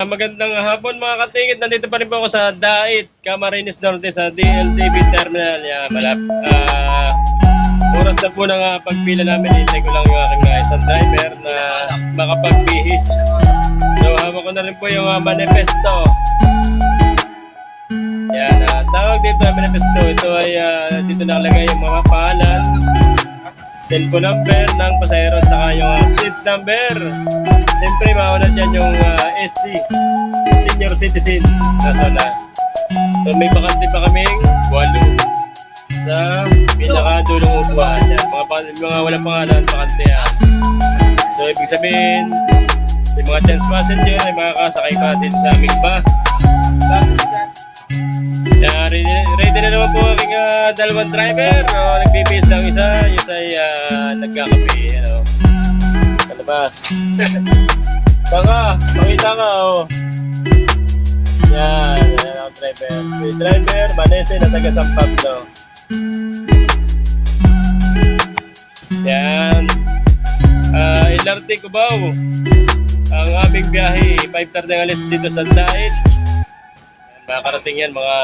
Magandang hapon mga katingit. Nandito pa rin po ako sa Dait, Camarines Norte sa DLTV Terminal. Yan, malap. Ah, oras na po ng ah, pagpila namin. Hintay ko lang yung aking ah, isang driver na makapagbihis. So, hawak ko na rin po yung ah, manifesto. Yan, ah, tawag dito ang manifesto. Ito ay ah, dito nakalagay yung mga pangalan, cellphone number ng pasahero at saka yung ah, seat number. Siyempre, mauna dyan yung ah, SC, Senior Citizen na zona. So, may bakante pa kaming walo sa pinakadulong upuan. Yan, mga, mga walang pangalan, bakante yan. So, ibig sabihin, yung mga chance passenger ay makakasakay pa dito sa aming bus. Yeah, ready, ready na naman po aking ah, dalawang driver. O, nagbibis lang isa, yung isa ay ah, nagkakape. Ano, sa labas. Baka, makita ka, oh. Yan, yan ang driver. Si driver, Vanessa na taga San Pablo. Yan. Ah, LRT Cubao. Ang aming biyahe, 5.30 ng alis dito sa Dais. Yan, makakarating yan, mga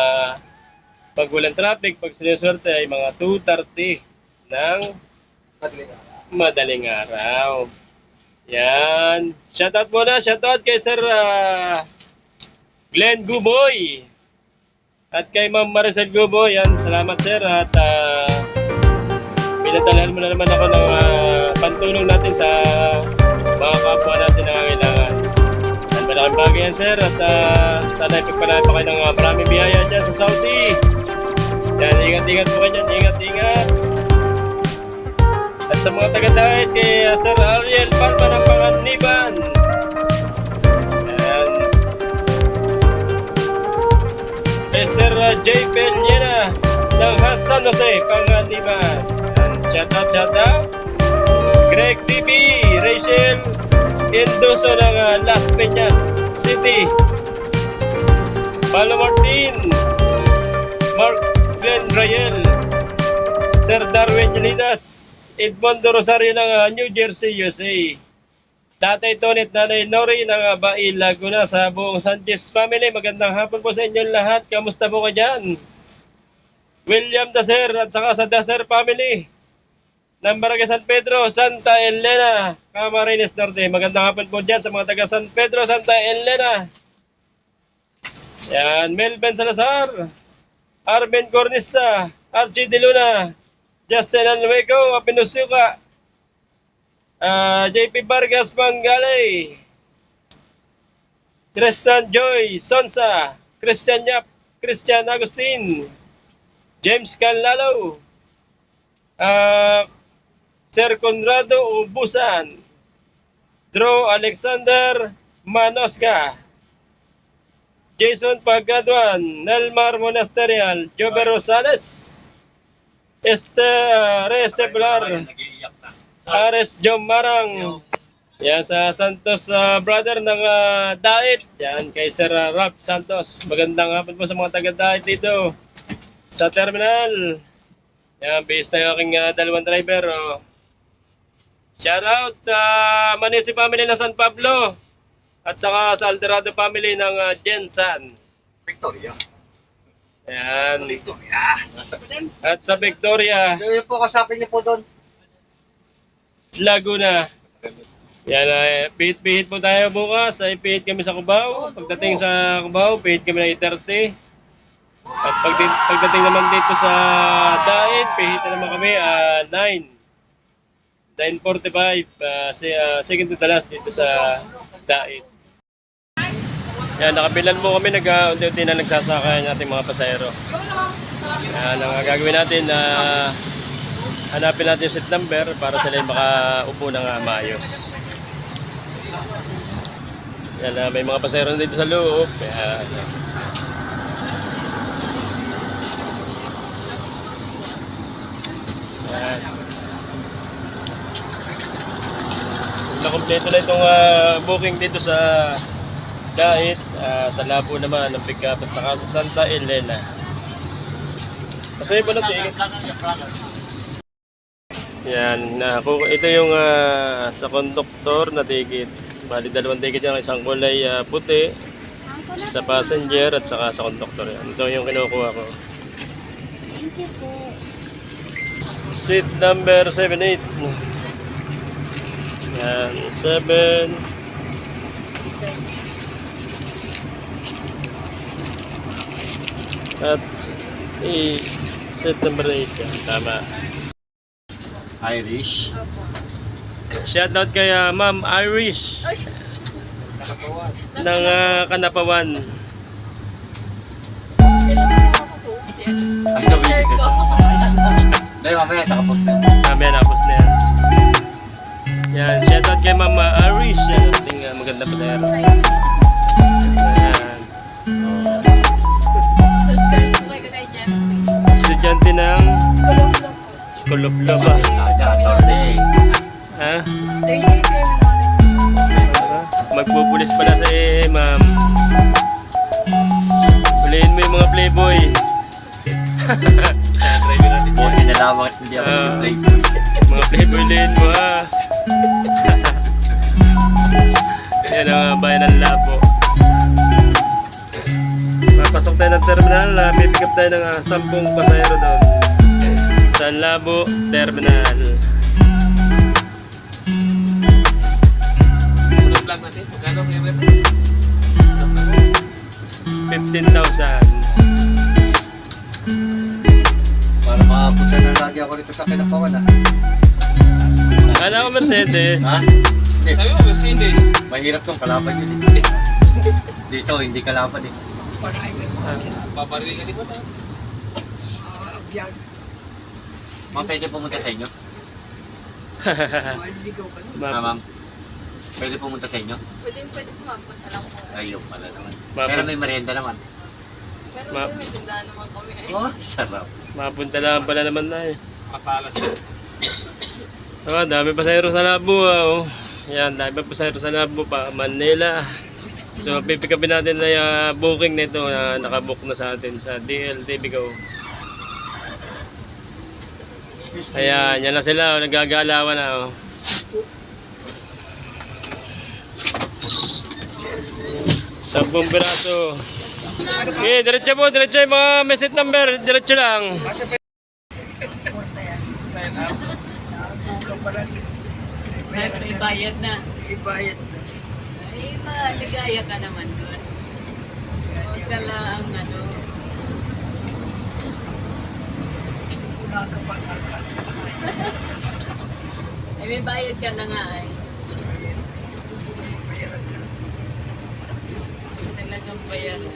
pag walang traffic, pag sinuswerte ay mga 2.30 ng madaling araw. Yan. Shoutout muna. Shoutout kay Sir ah, Glenn Guboy. At kay Ma'am Maricel Guboy. Yan. Salamat sir. At uh, mo na naman ako ng ah, pantulong natin sa mga kapwa natin na kailangan. Yan. Malaking bagay yan sir. At uh, sana ipagpalahan pa kayo ng ah, maraming biyaya dyan sa Saudi. Yan. Ingat-ingat po kayo. Ingat-ingat. At sa mga taga-dahit kay uh, Sir Ariel Palma ng Panganiban. Ayan. Kay Sir uh, J. Peñera ng San Jose, Panganiban. Ayan. Shout out, shout out. Greg TV, Rachel Endoso ng uh, Las Peñas City. Palo Martin, Mark Glenn Rayel, Sir Darwin Yelidas, Edmondo Rosario ng ah, New Jersey, USA. Tatay Tonet, Nanay Nori ng uh, Bai, Laguna sa buong Sanchez family. Magandang hapon po sa inyong lahat. Kamusta po ka dyan? William Daser at saka sa Daser family ng Barangay San Pedro, Santa Elena, Camarines Norte. Magandang hapon po dyan sa mga taga San Pedro, Santa Elena. Yan, Melvin Salazar, Arvin Cornista, Archie De Luna, Justin Alweco, Apinusuka, ah, JP Vargas Mangalay, Tristan Joy, Sonsa, Christian Yap, Christian Agustin, James Canlalo, ah, Sir Conrado Ubusan, Drew Alexander Manosca, Jason Pagaduan, Nelmar Monasterial, Jover Rosales, Este, uh, Resteblar, Ares Jom Marang, yan sa Santos uh, brother ng uh, Dait, yan kay Sir uh, Rap Santos. Magandang hapon po sa mga taga Dait dito. Sa terminal. Yan, based na yung aking uh, dalawang driver. Oh. Shout out sa Manisi family ng San Pablo at saka sa Alderado family ng uh, Jensan. Victoria. Yan. Victoria. At sa Victoria, Yung po kasapin niyo po doon. Laguna. Yan, uh, pihit-pihit po tayo bukas. Ay pihit kami sa Cubao. Pagdating sa Cubao, pihit kami ng 8.30. At pagdating, pagdating naman dito sa Dain, pihit na naman kami ah 9. 9.45. Uh, si, ah, second to the last dito sa Dain. Yan, nakabilan po kami. Nag-unti-unti na nagsasakay ang ating mga pasahero. Yan, ang gagawin natin na hanapin natin yung seat number para sila yung makaupo ng uh, maayos. Yan, ah, may mga pasahero na dito sa loob. Yan. Yan. Na kompleto na itong ah, booking dito sa Dait, ah, sa Labo naman ng pick-up at saka sa Santa Elena. Kasi ba natin? Yan, na ito yung ah, sa conductor na ticket. Bali dalawang ticket yan, isang kulay ah, puti Sa passenger at saka sa conductor yan. Ito yung kinukuha ko. Thank you po. Seat number 78. Yan, 7. At i seat number 8 yan. Tama. Irish. Shoutout kay ah, Ma'am Irish ng ah, Kanapawan. Ah, sorry. Share ko. Dahil mamaya, nakapost na. Mamaya napos na yan. Yan, shoutout kay Ma'am ah, Irish. Yan, ating ah, maganda pa sa Jeff. Estudyante ng School of Law po. School of Law ba? Ha? Magpupulis pala sa eh, ma'am. Huliin mo yung mga playboy. Buti na lamang at hindi ako Ah. nag-play. Mga playboy huliin mo ha. Yan ang bayan ng labo. Papasok tayo ng terminal, uh, may pick up tayo ng uh, 10 pasahero doon. Sa Labo Terminal. Ano vlog natin? Magkano may rep? 15,000. Para makapunta na lagi ako rito sa kinapawan ha. Kala ko Mercedes. Ha? Hindi. Sabi mo, Mercedes. Mahirap tong kalaban yun eh. Dito, hindi kalaban eh. Paparinig ka di ba na? Ma'am, pwede pumunta sa inyo? Ma- Ah, ma'am. Pwede pumunta sa inyo? Pwede pwede pumapunta lang po. Ayun pala naman. Ma'am. Pero may merienda naman. Pero Ma- may tindahan naman kami. Oh, sarap. Mapunta lang pala naman na eh. Matalas Ah, dami pasahero sa Labo ah, oh. Yan, dami pasahero sa Labo pa, Manila. So, pipikapin natin na yung booking nito na nakabook na sa atin sa. Excuse me. Ayan, yan na sila, oh, nagagalawan na. Oh. Sampung piraso. Okay, diretso po, diretso yung mga message number, diretso lang. May bayad na. May bayad na. Ay, maligaya ka naman doon. Huwag ka lang, ano. Ay, may bayad ka na nga ay. Talagang bayaran.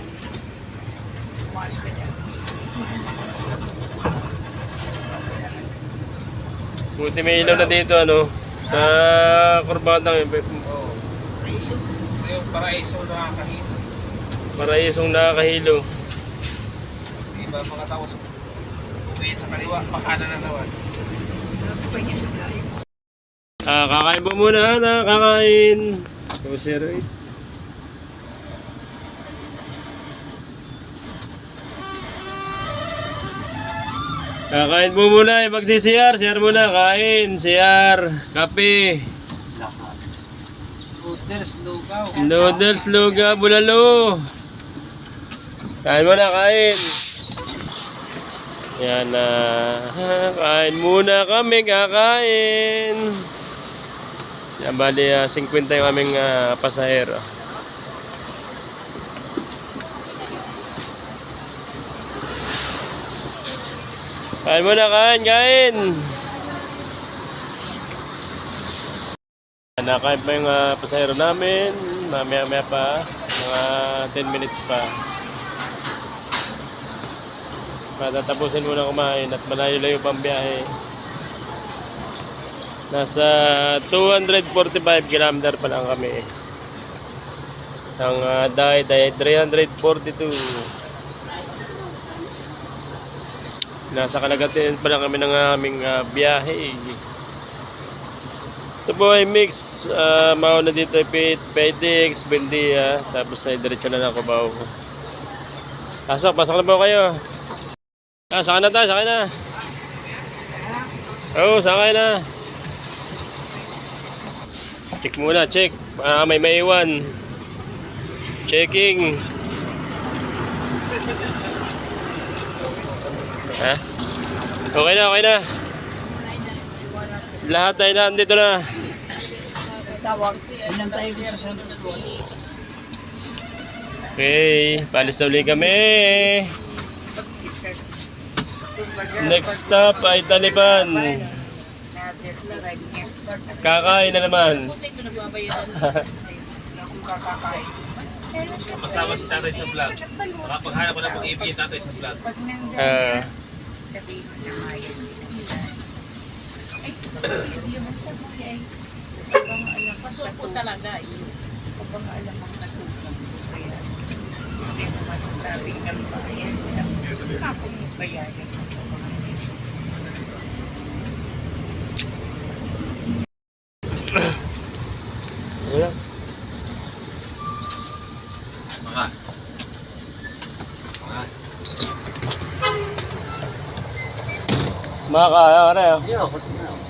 Buti may ilaw na dito ano. Sa kurbata ng Oo. Eh. Paraiso. Yung paraiso nakakahilo. Paraiso nakakahilo. Di ba mga tao sa sa kaliwa, pakana na naman. Uh, kakain mo muna ah, na kakain. 208. Kakain po muna, eh, magsi-CR, CR muna, kain, CR, kape, Hooters, lugaw. noodles, luga, bulalo. Kain muna, kain. Yan na, kain muna kami, kakain. Yan, bali, ah, 50 yung aming ah, pasahero. Kain muna, kain, kain. Nakain pa yung ah, pasahero namin. Mamaya-maya pa. Mga 10 minutes pa. Matatapusin muna kumain at malayo-layo pang biyahe. Nasa 245 km pa lang kami. Ang uh, diet ay 342. Nasa kalagatan pa lang kami ng aming ah, biyahe. Ito po ay mix. Uh, mauna dito ay Pedix, Bendia. Tapos ay diretso na lang Cubao. Pasok, pasok na po kayo. Ah, sakay na tayo, sakay na. Oo, oh, sakay na. Check muna, check. Ah, may maiwan. Checking. Ha? Okay na, okay na. Lahat tayo na, andito na. Okay, palis na ulit kami. Next stop ay Taliban. Kakain na naman. Kasama si tatay sa vlog. Makapaghanap ko na pag ibigay tatay sa vlog. Ah, sabihin mo na mayan sila. Ay, yung sa mga ay, kapag alam, Pasuko talaga. eh. kapag alam ang katulong. Kaya, hindi mo masasabi ng bayan. Ako mo bayaran. Maka, ano yun? Hindi ako. tingnan ako.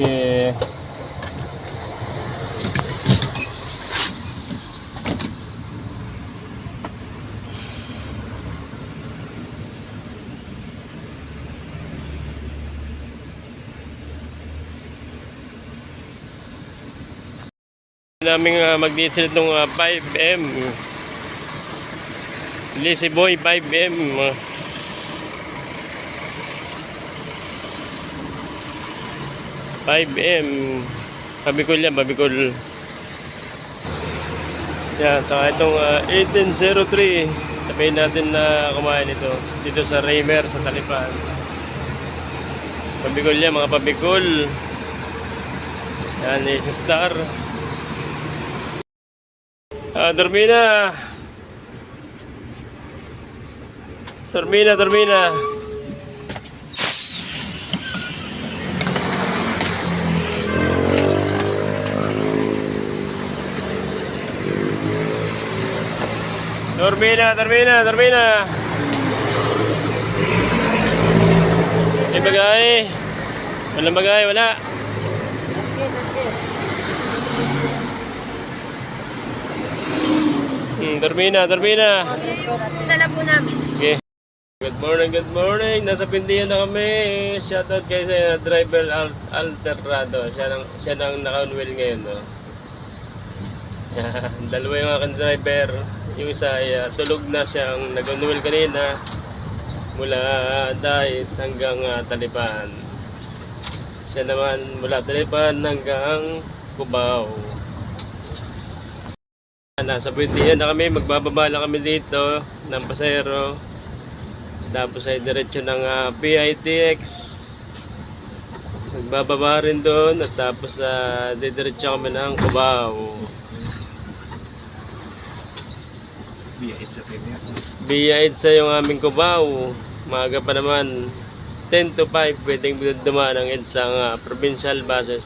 Yeah. namin uh, mag-diesel itong ah, 5M Lazy Boy 5M ah. Five M. Pabicol yan, Pabicol Yan, saka itong ah, 1803 Sabihin natin na kumain ito. Dito sa Raymer, sa Talipan Pabicol yan, mga Pabicol Yan, isa star. Ah, Dormina Dormina, Dormina Dormina, Dormina, Dormina. May bagay. Walang bagay, wala. Hmm, Dormina, Dormina. Dala po namin. Morning, good morning. Nasa Pindiyan na kami. Shoutout kay sa driver Al Alterado. Siya nang siya nang naka-wheel ngayon, no. Dalawa yung aking driver. Yung isa ay ah, tulog na siyang nag-wheel kanina mula Dait hanggang ah, Talipan. Siya naman mula Talipan hanggang Cubao. Nasa Pindiyan na kami, magbababa na kami dito ng pasero. Tapos ay diretso ng ah, PITX. Magbababa rin doon at tapos uh, didiretso kami ng Cubao. Biyahit sa premier. Biyahid sa yung aming Cubao. Maaga pa naman. 10 to 5 pwedeng dumaan ang EDSA nga provincial buses.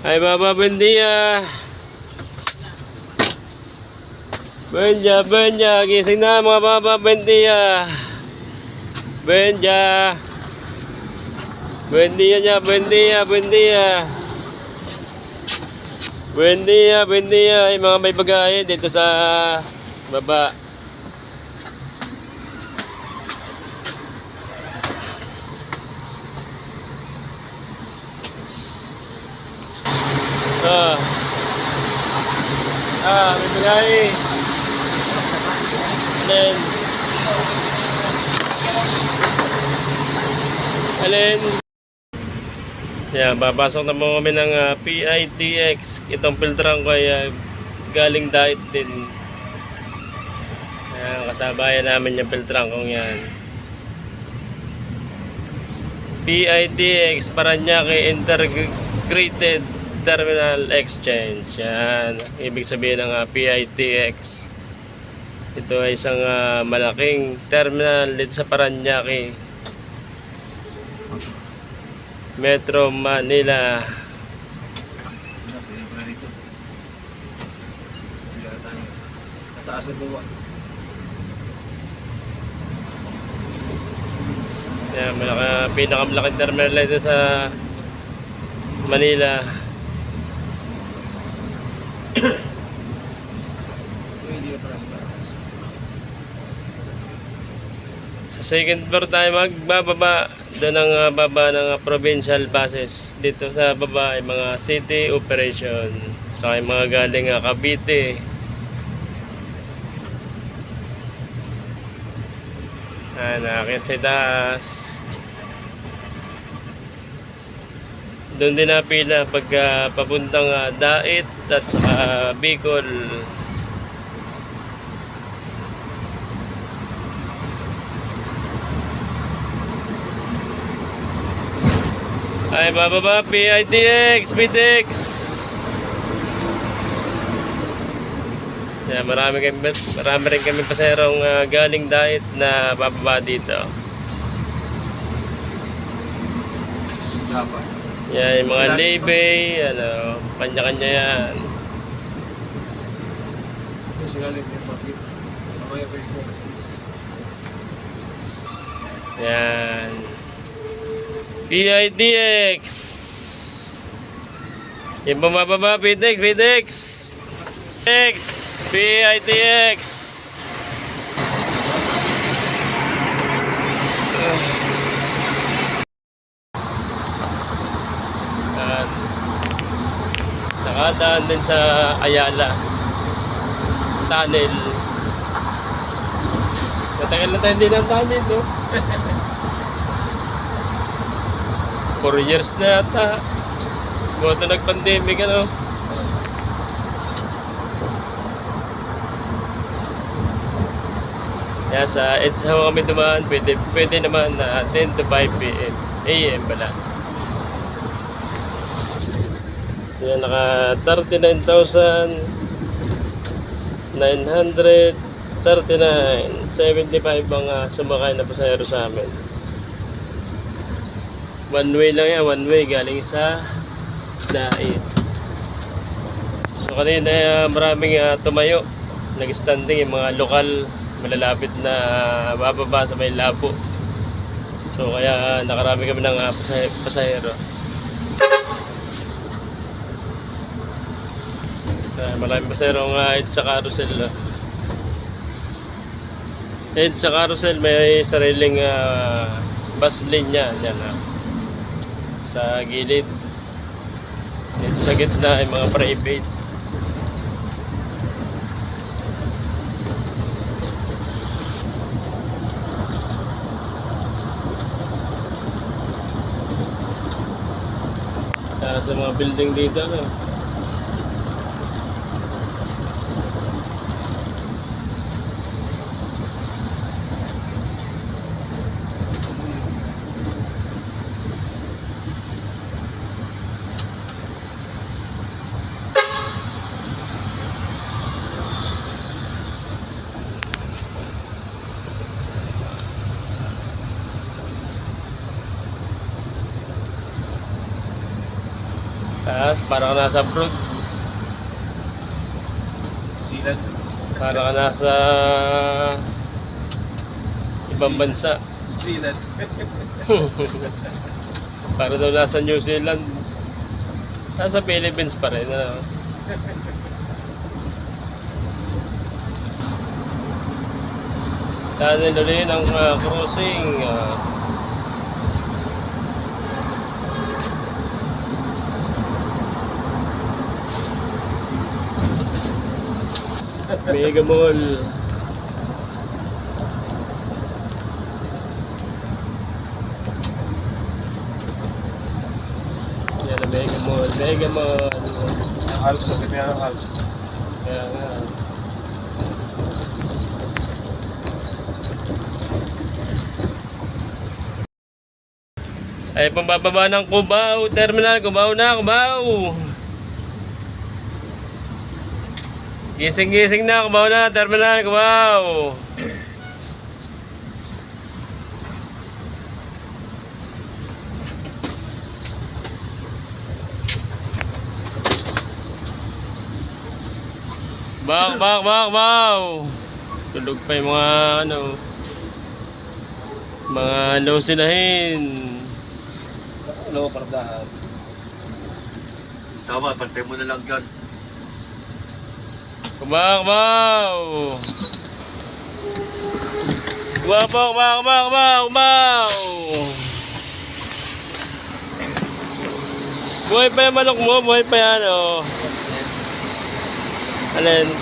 Ay baba buen buen dia. Gising na mga baba buen dia. Buen dia. Buen dia niya, buen dia, buen dia. Buen dia, buen dia. Ay mga may bagahe dito sa baba. Ah. Ah, may bagahe. Alin? Alin? Yan, babasok na kami ng ah, PITX. Itong filtran ko ay ah, galing diet din. Yan, kasabayan namin yung filtran kong yan. PITX Paranaque Integrated Terminal Exchange. Yan, ibig sabihin ng ah, PITX. Ito ay isang ah, malaking terminal dito sa Paranaque. Metro Manila. Taas baba. Yan, malaki, pinakamalaking terminal ito sa Manila. Hindi na pala sa Sa second floor tayo magbababa. Doon ang ah, baba ng ah, provincial buses. Dito sa baba ay mga city operation. Sa mga galing ah, Cavite. Ah, nakakit sa taas. Doon din napila pagka papuntang ah, Dait at saka Bicol. Ay, bababa, PITX, PTX. Yeah, marami, kami, marami rin kami paserong ah, galing diet na bababa dito. Yan, yung mga labay, ano, kanya-kanya yan. Kasi pa yung Yan. Bumababa, PTX, PTX. X, PITX. At nakadaan din sa Ayala. Tunnel. Matagal na tayo hindi ng tunnel, no? Four years na yata. Buwan na nag-pandemic, ano? Kaya sa EDSA kami dumaan, pwede, pwede naman na 10 to 5 p.m. AM pala. Yan, naka 39,939. 75 ang uh, sumakay na pasahero sa amin. One way lang yan, one way galing sa Dait. So kanina uh, maraming uh, tumayo, nag-standing yung mga lokal malalapit na bababa sa may labo. So kaya uh, nakarami kami ng uh, pasahero. pasahero. Uh, maraming pasahero ang uh, sa carousel. Uh. And sa carousel may sariling ah, bus lane niya yan ah. Sa gilid. Dito sa gitna ay mga private. Ah, sa mga building dito ano Tapos parang nasa abroad Silan. Para ka nasa ibang bansa. Silan. Para daw nasa New Zealand. Nasa Philippines pa rin. Ano? Tunnel ulit ng uh, crossing. ah. Mega Mall. Yan ang Mega Mall. Mega Mall. Ang Alps, ang ganda ng Alps. Kaya nga. Ay, pambababa ng Cubao Terminal. Cubao na, Cubao. Gising-gising na, Cubao na, Terminal, Cubao. Bak, bak, bak, bak. Tulog pa yung mga ano, mga lusinahin. Ano, pardahan. Tama, pantay mo na lang dyan. Kumaw, kumaw. Kumaw po, kumaw, kumaw, kumaw, kumaw. Buhay pa yung manok mo, buhay pa yan, oh. Alin?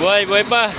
Buhay, buhay pa.